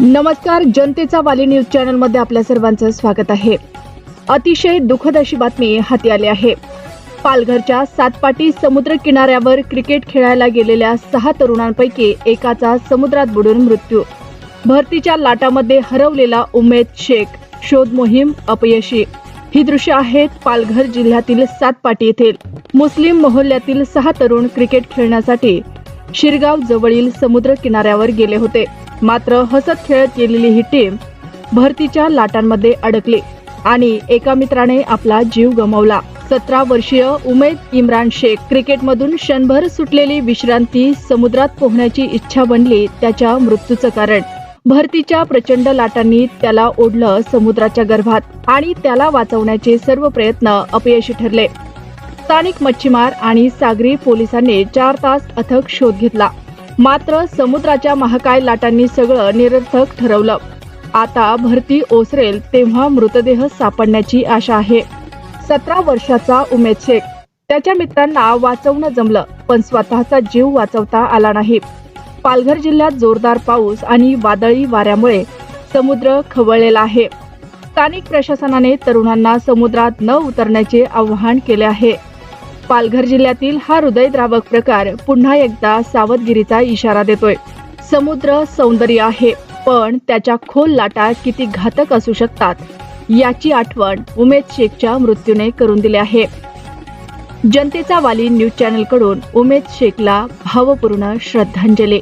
नमस्कार जनतेचा वाली न्यूज चॅनलमध्ये आपल्या सर्वांचं स्वागत आहे. अतिशय दुःखद अशी बातमी हाती आली आहे. पालघरच्या सातपाटी समुद्र किनाऱ्यावर क्रिकेट खेळायला गेलेल्या सहा तरुणांपैकी एकाचा समुद्रात बुडून मृत्यू. भरतीच्या लाटामध्ये हरवलेला उमेद शेख शोध मोहीम अपयशी. ही दृश्य आहेत पालघर जिल्ह्यातील सातपाटी येथील. मुस्लिम मोहल्ल्यातील सहा तरुण क्रिकेट खेळण्यासाठी शिरगाव जवळील समुद्र किनाऱ्यावर गेले होते. मात्र हसत खेळत गेलेली ही टीम भरतीच्या लाटांमध्ये अडकली आणि एका मित्राने आपला जीव गमावला. सतरा वर्षीय उमेद इम्रान शेख क्रिकेटमधून क्षणभर सुटलेली विश्रांती समुद्रात पोहण्याची इच्छा बनली त्याच्या मृत्यूचं कारण. भरतीच्या प्रचंड लाटांनी त्याला ओढलं समुद्राच्या गर्भात आणि त्याला वाचवण्याचे सर्व प्रयत्न अपयशी ठरले. स्थानिक मच्छीमार आणि सागरी पोलिसांनी चार तास अथक शोध घेतला. मात्र समुद्राच्या महाकाय लाटांनी सगळं निरर्थक ठरवलं. आता भरती ओसरेल तेव्हा मृतदेह सापडण्याची आशा आहे. सतरा वर्षाचा उमेद शेख. त्याच्या मित्रांना वाचवणं जमलं पण स्वतःचा जीव वाचवता आला नाही. पालघर जिल्ह्यात जोरदार पाऊस आणि वादळी वाऱ्यामुळे समुद्र खवळलेला आहे. स्थानिक प्रशासनाने तरुणांना समुद्रात न उतरण्याचे आवाहन केले आहे. पालघर जिल्ह्यातील हा हृदयद्रावक प्रकार पुन्हा एकदा सावधगिरीचा इशारा देतोय. समुद्र सौंदर्य आहे पण त्याच्या खोल लाटा किती घातक असू शकतात? याची आठवण उमेद शेखच्या मृत्यूने करून दिली आहे. जनतेचा वाली न्यूज चॅनलकडून उमेद शेखला भावपूर्ण श्रद्धांजली.